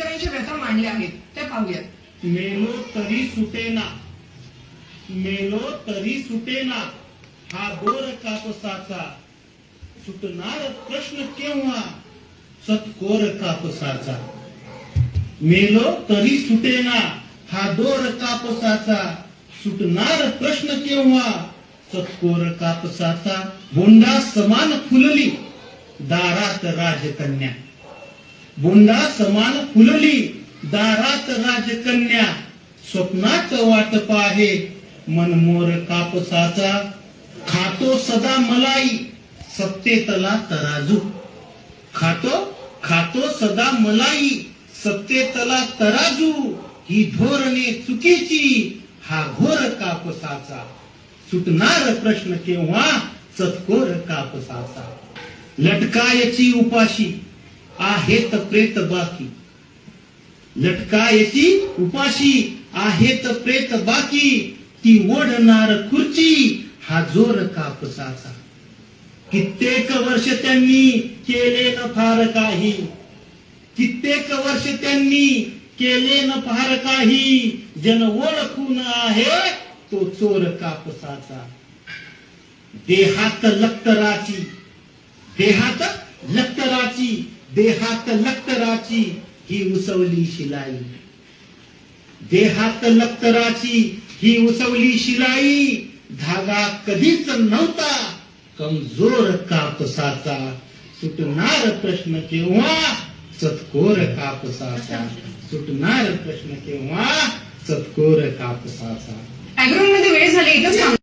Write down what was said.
शेतकऱ्यांच्या व्यथा मांडल्या आहेत त्या पाहूयात. मेलो तरी सुटेना मेलो तरी सुटेना हा बोर कापसाचा सुटणार प्रश्न केव्हा? सत्कोर कापसाचा मेलो तरी सुटेना हा दोर कापसाचा सुटणार प्रश्न केव्हा? सत्कोर कापसाचा बोंडा समान फुलली. दारात राजकन्या. बुंदा समान फुलली दारात राजकन्या. स्वप्नाच वाटप आहे मनमोर कापसाचा. खातो सदा मलाई सत्तेतला तराजू. खातो खातो सदा मलाई सत्तेतला तराजू. ही धोरणे चुकीची हा घोर कापसाचा. सुटणार प्रश्न केव्हा सत्कोर कापसाचा. लटकायची उपाशी आहेत प्रेत बाकी। लटकायची उपाशी, आहेत प्रेत बाकी। ती ओढणार खुर्ची, हा ज़ोर कापसाचा. कित्येक वर्ष त्यांनी केले फार काही. कित्येक वर्ष त्यांनी केले फार काही. जन ओळखून आहे तो चोर कापसाचा. देहात लक्तराची देहात लक्तराची देहात लक्तराची ही उसवली शिलाई. देहात लक्तराची ही उसवली शिलाई धागा कधीच नव्हता. कमजोर कापसाचा. सुटणार प्रश्न केव्हा? चतकोर कापसाचा. सुटणार प्रश्न केव्हा? चतकोर कापसाचा. अॅग्रोनमध्ये वेळ झाली एकच